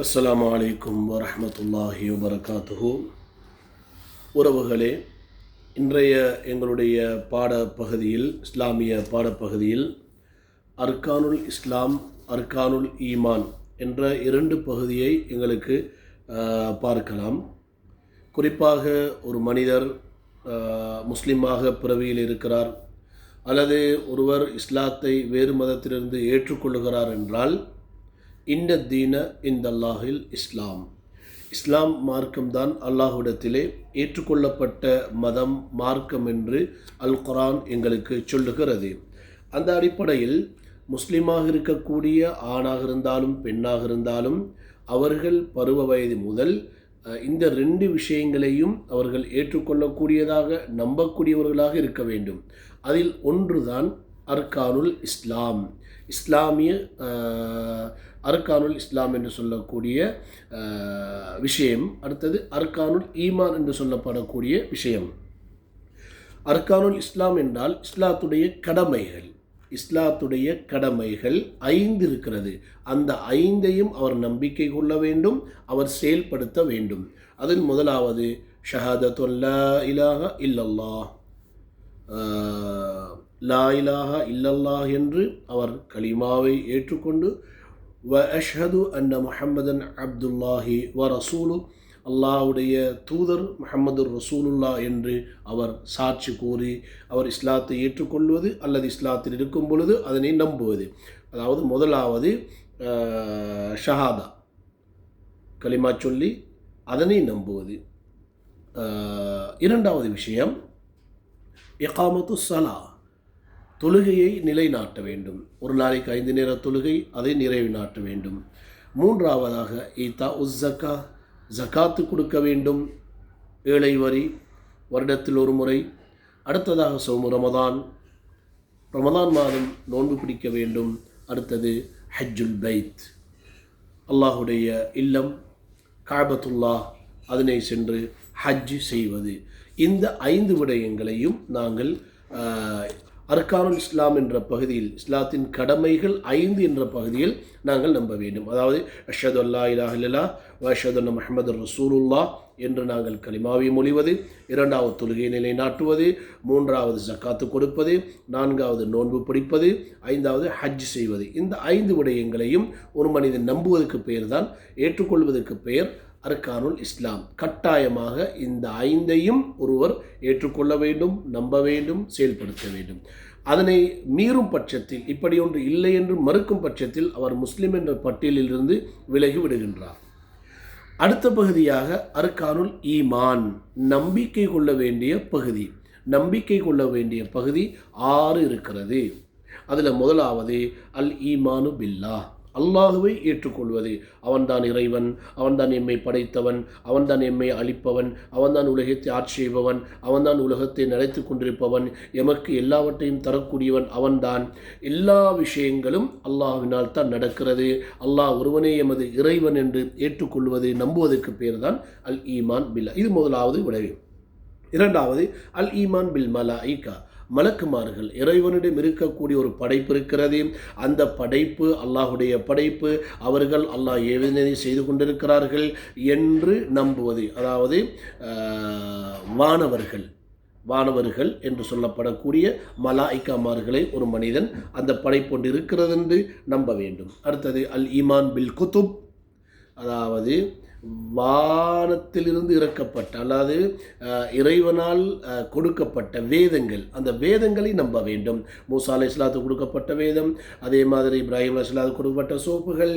அஸ்லாம் அலைக்கும் வரமத்துல்லாஹி வபரகாத்துஹு. உறவுகளே இன்றைய எங்களுடைய பாடப்பகுதியில் இஸ்லாமிய பாடப்பகுதியில் அர்கானுல் இஸ்லாம் அர்கானுல் ஈமான் என்ற இரண்டு பகுதியை எங்களுக்கு பார்க்கலாம். குறிப்பாக ஒரு மனிதர் முஸ்லீமாக பிறவியில் இருக்கிறார் அல்லது ஒருவர் இஸ்லாத்தை வேறு மதத்திலிருந்து ஏற்றுக்கொள்ளுகிறார் என்றால் இந்த தீன இந்த அல்லாஹில் இஸ்லாம். இஸ்லாம் மார்க்கம்தான் அல்லாஹுடத்திலே ஏற்றுக்கொள்ளப்பட்ட மதம் மார்க்கம் என்று அல் குரான் எங்களுக்கு சொல்லுகிறது. அந்த அடிப்படையில் முஸ்லீமாக இருக்கக்கூடிய ஆணாக இருந்தாலும் பெண்ணாக இருந்தாலும் அவர்கள் பருவ வயது முதல் இந்த ரெண்டு விஷயங்களையும் அவர்கள் ஏற்றுக்கொள்ளக்கூடியதாக நம்பக்கூடியவர்களாக இருக்க வேண்டும். அதில் ஒன்றுதான் அர்கானுல் இஸ்லாம். இஸ்லாமிய அர்கானுல் இஸ்லாம் என்று சொல்லக்கூடிய விஷயம். அடுத்தது அர்கானுல் ஈமான் என்று சொல்லப்படக்கூடிய விஷயம். அர்கானுல் இஸ்லாம் என்றால் இஸ்லாத்துடைய கடமைகள். இஸ்லாத்துடைய கடமைகள் ஐந்து இருக்கிறது அந்த ஐந்தையும் அவர் நம்பிக்கை கொள்ள வேண்டும் அவர் செயல்படுத்த வேண்டும். அதில் முதலாவது ஷஹாதத்துல்லா இலாக இல்லல்லா ஆஹ், லா இலாக இல்லல்லாஹ் என்று அவர் களிமாவை ஏற்றுக்கொண்டு வ அஷ்ஹது அன்ன முஹம்மதன் அப்துல்லாஹி வ ரசூலு அல்லாஹ்வுடைய தூதர் முஹம்மது ரசூலுல்லா என்று அவர் சாட்சி கூறி அவர் இஸ்லாத்தை ஏற்றுக்கொள்வது அல்லது இஸ்லாத்தில் இருக்கும் பொழுது அதனை நம்புவது. அதாவது முதலாவது ஷஹாதா களிமா சொல்லி அதனை நம்புவது. இரண்டாவது விஷயம் இகாமத்து சலா. தொழுகையை நிலைநாட்ட வேண்டும். ஒரு நாளைக்கு ஐந்து நேர தொழுகை அதை நிறைவு நாட்ட வேண்டும். மூன்றாவதாக ஈத்தா உஸ் ஜக்கா ஜக்காத்து கொடுக்க வேண்டும். ஏழை வரி வருடத்தில் ஒரு முறை. அடுத்ததாக சோமு ரமதான். ரமதான் மாதம் நோன்பு பிடிக்க வேண்டும். அடுத்தது ஹஜ்ஜுல் பைத். அல்லாஹுடைய இல்லம் காபத்துல்லா அதனை சென்று ஹஜ் செய்வது. இந்த ஐந்து விடயங்களையும் நாங்கள் அர்கானுல் இஸ்லாம் என்ற பகுதியில் இஸ்லாத்தின் கடமைகள் ஐந்து என்ற பகுதியில் நாங்கள் நம்ப வேண்டும். அதாவது அஷது அல்லா இலாஹ் இல்லா வஷது அன்ன ரசூலுல்லா என்று நாங்கள் கலிமாவை மொழிவது இரண்டாவது தொழுகை நிலைநாட்டுவது மூன்றாவது ஜக்காத்து கொடுப்பது நான்காவது நோன்பு பிடிப்பது ஐந்தாவது ஹஜ் செய்வது. இந்த ஐந்து விடயங்களையும் ஒரு மனிதன் நம்புவதற்கு பெயர் தான் ஏற்றுக்கொள்வதற்கு பெயர் அர்கானுல் இஸ்லாம். கட்டாயமாக இந்த ஐந்தையும் ஒருவர் ஏற்றுக்கொள்ள வேண்டும் நம்ப வேண்டும் செயல்படுத்த வேண்டும். அதனை மீறும் பட்சத்தில் இப்படி ஒன்று இல்லை என்று மறுக்கும் பட்சத்தில் அவர் முஸ்லிம் என்ற பட்டியலிலிருந்து விலகி விடுகின்றார். அடுத்த பகுதியாக அர்கானுல் ஈமான் நம்பிக்கை கொள்ள வேண்டிய பகுதி. நம்பிக்கை கொள்ள வேண்டிய பகுதி ஆறு இருக்கிறது. அதில் முதலாவது அல் ஈமானு பில்லா. அல்லாஹுவை ஏற்றுக்கொள்வது. அவன்தான் இறைவன் அவன்தான் எம்மை படைத்தவன் அவன்தான் எம்மை அழிப்பவன் அவன்தான் உலகத்தை ஆட்சி செய்பவன் அவன்தான் உலகத்தை நடத்தி கொண்டிருப்பவன் எமக்கு எல்லாவற்றையும் தரக்கூடியவன் அவன்தான். எல்லா விஷயங்களும் அல்லாஹ்வினால் தான் நடக்கிறது. அல்லாஹ் ஒருவனே எமது இறைவன் என்று ஏற்றுக்கொள்வது நம்புவதற்கு பேர் தான் அல் ஈமான் பில்லா இது முதலாவது விளைவு. இரண்டாவது அல் ஈமான் பில் மலா ஐகா மலக்குமார்கள். இறைவனிடம் இருக்கக்கூடிய ஒரு படைப்பு இருக்கிறது. அந்த படைப்பு அல்லாஹுடைய படைப்பு அவர்கள் அல்லாஹ் ஏவினை செய்து கொண்டிருக்கிறார்கள் என்று நம்புவது. அதாவது வானவர்கள் வானவர்கள் என்று சொல்லப்படக்கூடிய மலாய்க்காமார்களை ஒரு மனிதன் அந்த படைப்பொண்டு இருக்கிறது என்று நம்ப வேண்டும். அடுத்தது அல் ஈமான் பில் குத்துப். அதாவது வானத்திலிருந்து இறக்கப்பட்ட அல்லாது இறைவனால் கொடுக்கப்பட்ட வேதங்கள் அந்த வேதங்களை நம்ப வேண்டும். மூசா அலை இஸ்லாத்து கொடுக்கப்பட்ட வேதம் அதே மாதிரி இப்ராஹிம் அலை இஸ்லாத்து கொடுக்கப்பட்ட சோப்புகள்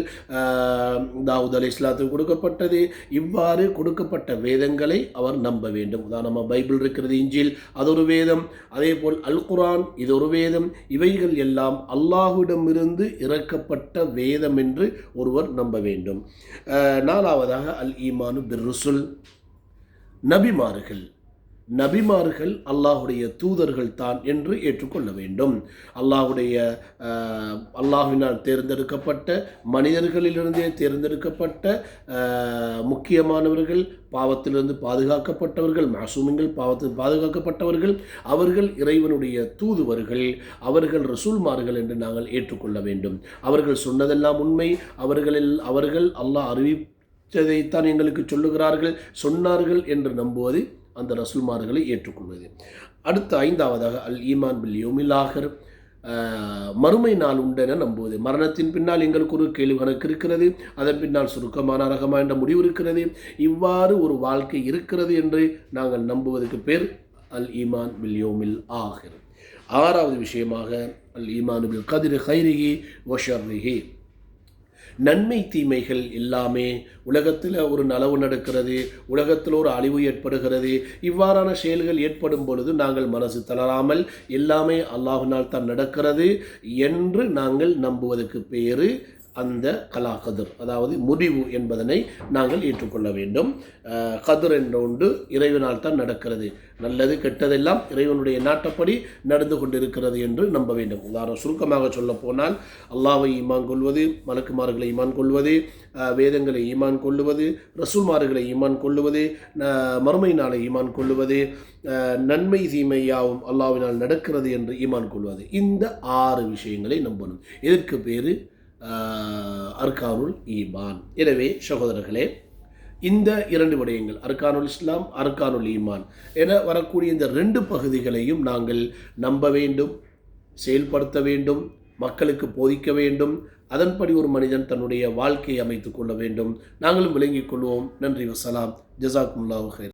தாவூத் அலை இஸ்லாத்துக்கு கொடுக்கப்பட்டது. இவ்வாறு கொடுக்கப்பட்ட வேதங்களை அவர் நம்ப வேண்டும். உதாரணமாக பைபிள் இருக்கிறது இஞ்சில் அது ஒரு வேதம். அதே போல் அல் குரான் இது ஒரு வேதம். இவைகள் எல்லாம் அல்லாஹ்விடமிருந்து இறக்கப்பட்ட வேதம் என்று ஒருவர் நம்ப வேண்டும். நாலாவதாக அல் ஈமானு பிர்ருசுல். நபிமார்கள். நபிமார்கள் அல்லாஹுடைய தூதர்கள் தான் என்று ஏற்றுக்கொள்ள வேண்டும். அல்லாஹுடைய அஹ், தேர்ந்தெடுக்கப்பட்ட மனிதர்களிலிருந்தே தேர்ந்தெடுக்கப்பட்ட முக்கியமானவர்கள் பாவத்திலிருந்து பாதுகாக்கப்பட்டவர்கள் மாசூமிங்கள் பாவத்தில் பாதுகாக்கப்பட்டவர்கள் அவர்கள் இறைவனுடைய தூதுவர்கள் அவர்கள் ரசூல்மார்கள் என்று நாங்கள் ஏற்றுக்கொள்ள வேண்டும். அவர்கள் சொன்னதெல்லாம் உண்மை. அவர்களில் அவர்கள் அல்லாஹ் அறிவி இதைத்தான் எங்களுக்கு சொல்லுகிறார்கள் சொன்னார்கள் என்று நம்புவது அந்த ரசூல்மார்களை ஏற்றுக்கொள்வது. அடுத்த ஐந்தாவதாக அல் ஈமான் பில் யோமிலாகர் மறுமை நாள் உண்டென நம்புவது. மரணத்தின் பின்னால் எங்களுக்கு ஒரு கேள்வி கணக்கு இருக்கிறது அதன் பின்னால் சுருக்கமான ரகமா என்ற முடிவு இருக்கிறது. இவ்வாறு ஒரு வாழ்க்கை இருக்கிறது என்று நாங்கள் நம்புவதற்கு பேர் அல் ஈமான் பில் யோமில் ஆகர் ஆறாவது விஷயமாக அல் ஈமான் பில் கதிர் ஹைரிகி ஒஷர்ரிஹி நன்மை தீமைகள் எல்லாமே உலகத்தில் ஒரு நலவு நடக்கிறது உலகத்தில் ஒரு அழிவு ஏற்படுகிறது. இவ்வாறான செயல்கள் ஏற்படும் பொழுது நாங்கள் மனசு தளராமல் எல்லாமே அல்லாஹினால் தான் நடக்கிறது என்று நாங்கள் நம்புவதற்கு பேரு அந்த கலா கதிர் அதாவது முடிவு என்பதனை நாங்கள் ஏற்றுக்கொள்ள வேண்டும். கதிர் என்ற ஒன்று இறைவனால் தான் நடக்கிறது. நல்லது கெட்டதெல்லாம் இறைவனுடைய நாட்டப்படி நடந்து கொண்டிருக்கிறது என்று நம்ப வேண்டும். உதாரணம் சுருக்கமாக சொல்ல போனால் அல்லாவை ஈமான் கொள்வது மலக்குமார்களை ஈமான் கொள்வது வேதங்களை ஈமான் கொள்ளுவது ரசூல்மார்களை ஈமான் கொள்ளுவது மறுமை நாளை ஈமான் கொள்ளுவது நன்மை தீமையாவும் அல்லாவினால் நடக்கிறது என்று ஈமான் கொள்வது. இந்த ஆறு விஷயங்களை நம்பணும். இதற்கு பேர்? அர்கானுல் ஈமான். எனவே சகோதரர்களே இந்த இரண்டு விடயங்கள் அர்கானுல் இஸ்லாம் அர்கானுல் ஈமான் என வரக்கூடிய இந்த ரெண்டு பகுதிகளையும் நாங்கள் நம்ப வேண்டும் செயல்படுத்த வேண்டும் மக்களுக்கு போதிக்க வேண்டும் அதன்படி ஒரு மனிதன் தன்னுடைய வாழ்க்கையை அமைத்துக் கொள்ள வேண்டும். நாங்களும் விளங்கிக் கொள்வோம். நன்றி வசலாம். ஜசாக்குமுல்லாஹு ஹைர்